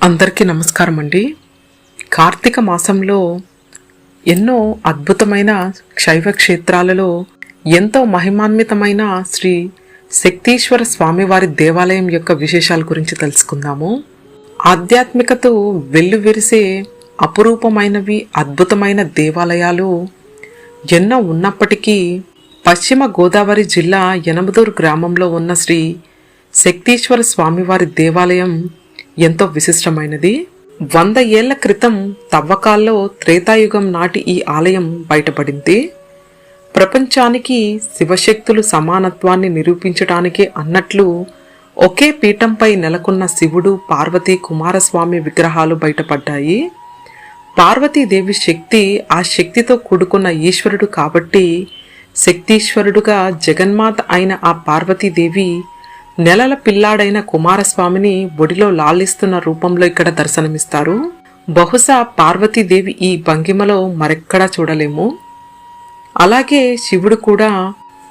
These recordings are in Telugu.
అందరికీ నమస్కారం అండి. కార్తీక మాసంలో ఎన్నో అద్భుతమైన శైవ క్షేత్రాలలో ఎంతో మహిమాన్వితమైన శ్రీ శక్తీశ్వర స్వామివారి దేవాలయం యొక్క విశేషాల గురించి తెలుసుకుందాము. ఆధ్యాత్మికత వెల్లువెరిసే అపురూపమైనవి అద్భుతమైన దేవాలయాలు ఎన్నో ఉన్నప్పటికీ పశ్చిమ గోదావరి జిల్లా యనమదూరు గ్రామంలో ఉన్న శ్రీ శక్తీశ్వర స్వామివారి దేవాలయం ఎంతో విశిష్టమైనది. వంద ఏళ్ళ క్రితం తవ్వకాల్లో త్రేతాయుగం నాటి ఈ ఆలయం బయటపడింది. ప్రపంచానికి శివశక్తులు సమానత్వాన్ని నిరూపించటానికే అన్నట్లు ఒకే పీఠంపై నెలకొన్న శివుడు పార్వతీ కుమారస్వామి విగ్రహాలు బయటపడ్డాయి. పార్వతీదేవి శక్తి ఆ శక్తితో కూడుకున్న ఈశ్వరుడు కాబట్టి శక్తీశ్వరుడుగా జగన్మాత అయిన ఆ పార్వతీదేవి నెలల పిల్లాడైన కుమారస్వామిని ఒడిలో లాలిస్తున్న రూపంలో ఇక్కడ దర్శనమిస్తారు. బహుశా పార్వతీదేవి ఈ భంగిమలో మరెక్కడా చూడలేము. అలాగే శివుడు కూడా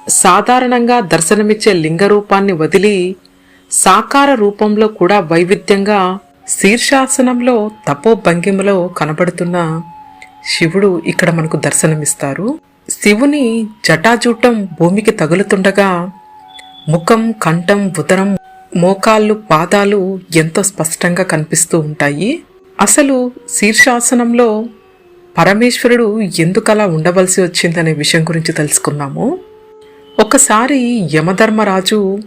సాధారణంగా దర్శనమిచ్చే లింగ రూపాన్ని వదిలి సాకార రూపంలో కూడా వైవిధ్యంగా శీర్షాసనంలో తపో భంగిమలో కనబడుతున్న శివుడు ఇక్కడ మనకు దర్శనమిస్తారు. శివుని జటాజూటం భూమికి తగులుతుండగా ముఖం కంఠం ఉదరం మోకాళ్ళు పాదాలు ఎంతో స్పష్టంగా కనిపిస్తూ ఉంటాయి? అసలు శీర్షాసనంలో పరమేశ్వరుడు ఎందుకలా ఉండవలసి వచ్చిందనే విషయం గురించి తెలుసుకుందాము. ఒకసారి యమధర్మరాజు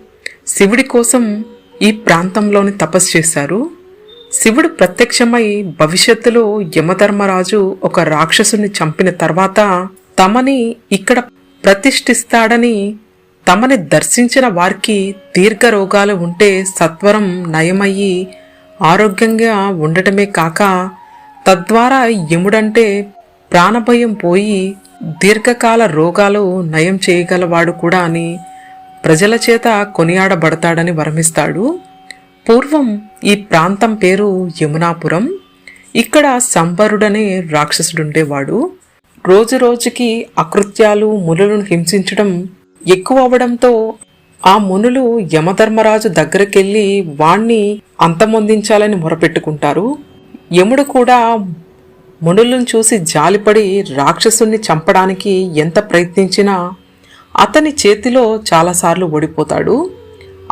శివుడి కోసం ఈ ప్రాంతంలోని తపస్సు చేశారు. శివుడు ప్రత్యక్షమై భవిష్యత్తులో యమధర్మరాజు ఒక రాక్షసుని చంపిన తర్వాత తమని ఇక్కడ ప్రతిష్ఠిస్తాడని తమని దర్శించిన వారికి దీర్ఘ రోగాలు ఉంటే సత్వరం నయమయ్యి ఆరోగ్యంగా ఉండటమే కాక తద్వారా యముడంటే ప్రాణభయం పోయి దీర్ఘకాల రోగాలు నయం చేయగలవాడు కూడా అని ప్రజల చేత కొనియాడబడతాడని వరమిస్తాడు. పూర్వం ఈ ప్రాంతం పేరు యమునాపురం. ఇక్కడ సంబరుడనే రాక్షసుడుండేవాడు. రోజు రోజుకి అకృత్యాలు మునులను హింసించడం ఎక్కువ అవడంతో ఆ మునులు యమధర్మరాజు దగ్గరకెళ్ళి వాణ్ణి అంతమొందించాలని మొరపెట్టుకుంటారు. యముడు కూడా మునులను చూసి జాలిపడి రాక్షసుణ్ణి చంపడానికి ఎంత ప్రయత్నించినా అతని చేతిలో చాలాసార్లు ఓడిపోతాడు.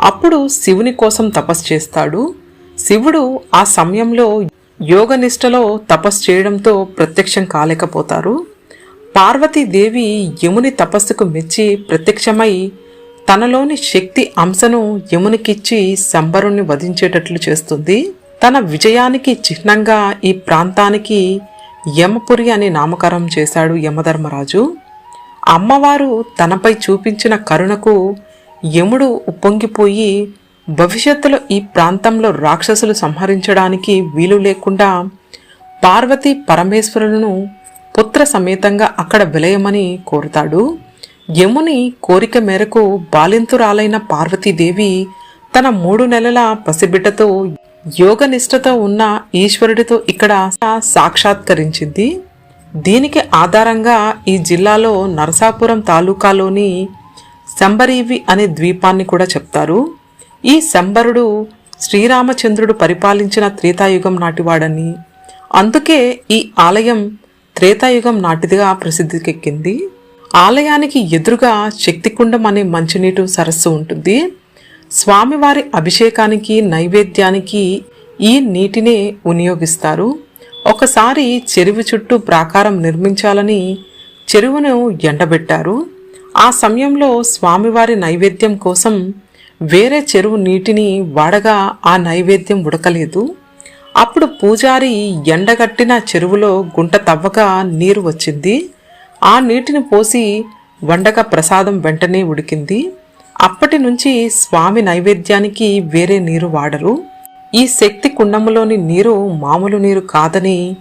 అప్పుడు శివుని కోసం తపస్సు చేస్తాడు. శివుడు ఆ సమయంలో యోగనిష్టలో తపస్సు చేయడంతో ప్రత్యక్షం కాలేకపోతారు. పార్వతీదేవి యముని తపస్సుకు మెచ్చి ప్రత్యక్షమై తనలోని శక్తి అంశను యమునికిచ్చి శంబరుణ్ణి వధించేటట్లు చేస్తుంది. తన విజయానికి చిహ్నంగా ఈ ప్రాంతానికి యమపురి అని నామకరణం చేశాడు యమధర్మరాజు. అమ్మవారు తనపై చూపించిన కరుణకు యముడు ఉప్పొంగిపోయి భవిష్యత్తులో ఈ ప్రాంతంలో రాక్షసులు సంహరించడానికి వీలు లేకుండా పార్వతీ పరమేశ్వరులను పుత్ర సమేతంగా అక్కడ విలయమని కోరుతాడు. యముని కోరిక మేరకు బాలింతురాలైన పార్వతీదేవి తన మూడు నెలల పసిబిడ్డతో యోగనిష్టతో ఉన్న ఈశ్వరుడితో ఇక్కడ సాక్షాత్కరించింది. దీనికి ఆధారంగా ఈ జిల్లాలో నరసాపురం తాలూకాలోని శంబరీవి అనే ద్వీపాన్ని కూడా చెప్తారు. ఈ శంబరుడు శ్రీరామచంద్రుడు పరిపాలించిన త్రేతాయుగం నాటివాడని. అందుకే ఈ ఆలయం త్రేతాయుగం నాటిదిగా ప్రసిద్ధికెక్కింది. ఆలయానికి ఎదురుగా శక్తికుండం అనే మంచినీటి సరస్సు ఉంటుంది. స్వామివారి అభిషేకానికి నైవేద్యానికి ఈ నీటినే వినియోగిస్తారు. ఒకసారి చెరువు చుట్టూ ప్రాకారం నిర్మించాలని చెరువును ఎండబెట్టారు. ఆ సమయంలో స్వామివారి నైవేద్యం కోసం వేరే చెరువు నీటిని వాడగా ఆ నైవేద్యం ఉడకలేదు. అప్పుడు పూజారి ఎండగట్టిన చెరువులో గుంట తవ్వగా నీరు వచ్చింది. ఆ నీటిని పోసి వండక ప్రసాదం వెంటనే ఉడికింది. అప్పటి నుంచి స్వామి నైవేద్యానికి వేరే నీరు వాడరు. ఈ శక్తి కుండములోని నీరు మామూలు నీరు కాదని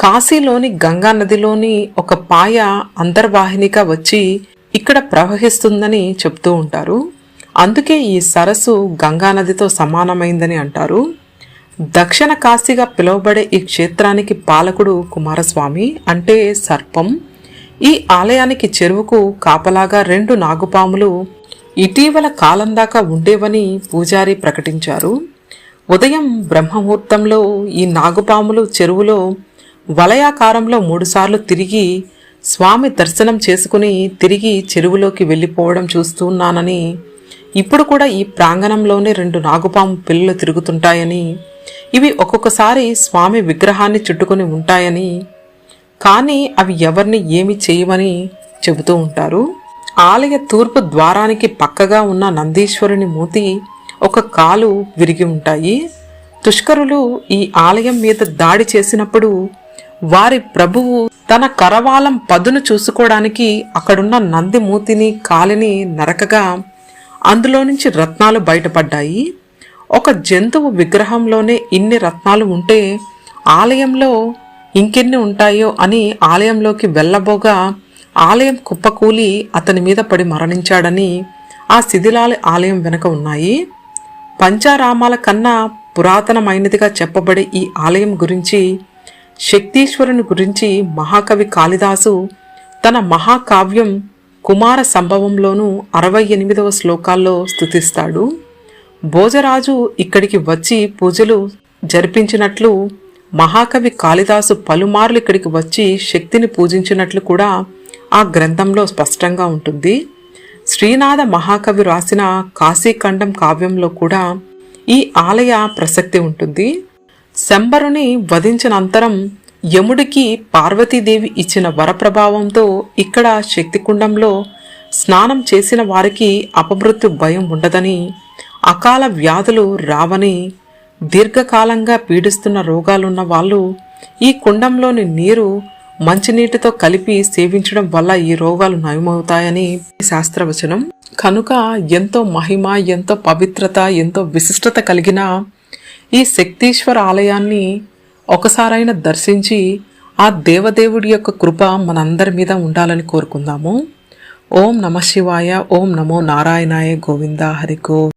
కాశీలోని గంగా నదిలోని ఒక పాయ అంతర్వాహినిగా వచ్చి ఇక్కడ ప్రవహిస్తుందని చెప్తూ ఉంటారు. అందుకే ఈ సరస్సు గంగా నదితో సమానమైందని అంటారు. దక్షిణ కాశీగా పిలువబడే ఈ క్షేత్రానికి పాలకుడు కుమారస్వామి అంటే సర్పం. ఈ ఆలయానికి చెరువుకు కాపలాగా రెండు నాగుపాములు ఇటీవల కాలం దాకా ఉండేవని పూజారి ప్రకటించారు. ఉదయం బ్రహ్మముహూర్తంలో ఈ నాగుపాములు చెరువులో వలయాకారంలో మూడుసార్లు తిరిగి స్వామి దర్శనం చేసుకుని తిరిగి చెరువులోకి వెళ్ళిపోవడం చూస్తున్నానని ఇప్పుడు కూడా ఈ ప్రాంగణంలోనే రెండు నాగుపాము పిల్లలు తిరుగుతుంటాయని ఇవి ఒక్కొక్కసారి స్వామి విగ్రహాన్ని చుట్టుకొని ఉంటాయని కానీ అవి ఎవరిని ఏమి చేయమని చెబుతూ ఉంటారు. ఆలయ తూర్పు ద్వారానికి పక్కగా ఉన్న నందీశ్వరుని మూతి ఒక కాలు విరిగి ఉంటాయి. తుష్కరులు ఈ ఆలయం మీద దాడి చేసినప్పుడు వారి ప్రభువు తన కరవాలం పదును చూసుకోవడానికి అక్కడున్న నంది మూతిని కాలిని నరకగా అందులో నుంచి రత్నాలు బయటపడ్డాయి. ఒక జంతువు విగ్రహంలోనే ఇన్ని రత్నాలు ఉంటే ఆలయంలో ఇంకెన్ని ఉంటాయో అని ఆలయంలోకి వెళ్ళబోగా ఆలయం కుప్పకూలి అతని మీద పడి మరణించాడని ఆ శిథిలాలు ఆలయం వెనుక ఉన్నాయి. పంచారామాల కన్నా పురాతనమైనదిగా చెప్పబడే ఈ ఆలయం గురించి శక్తీశ్వరుని గురించి మహాకవి కాళిదాసు తన మహాకావ్యం కుమార సంభవంలోనూ అరవై ఎనిమిదవ శ్లోకాల్లో స్థుతిస్తాడు భోజరాజు ఇక్కడికి వచ్చి పూజలు జరిపించినట్లు మహాకవి కాళిదాసు పలుమార్లు ఇక్కడికి వచ్చి శక్తిని పూజించినట్లు కూడా ఆ గ్రంథంలో స్పష్టంగా ఉంటుంది. శ్రీనాథ మహాకవి రాసిన కాశీఖండం కావ్యంలో కూడా ఈ ఆలయ ప్రసక్తి ఉంటుంది. శంబరుని వధించినంతరం యముడికి పార్వతీదేవి ఇచ్చిన వరప్రభావంతో ఇక్కడ శక్తికుండంలో స్నానం చేసిన వారికి అపమృత్యు భయం ఉండదని అకాల వ్యాధులు రావని దీర్ఘకాలంగా పీడిస్తున్న రోగాలున్న వాళ్ళు ఈ కుండంలోని నీరు మంచినీటితో కలిపి సేవించడం వల్ల ఈ రోగాలు నయమవుతాయని శాస్త్రవచనం. కనుక ఎంతో మహిమ ఎంతో పవిత్రత ఎంతో విశిష్టత కలిగిన ఈ శక్తీశ్వర ఆలయాన్ని ఒకసారైనా దర్శించి ఆ దేవదేవుడి యొక్క కృప మనందరి మీద ఉండాలని కోరుకుందాము. ఓం నమ శివాయ ఓం నమో నారాయణాయ గోవింద హరికో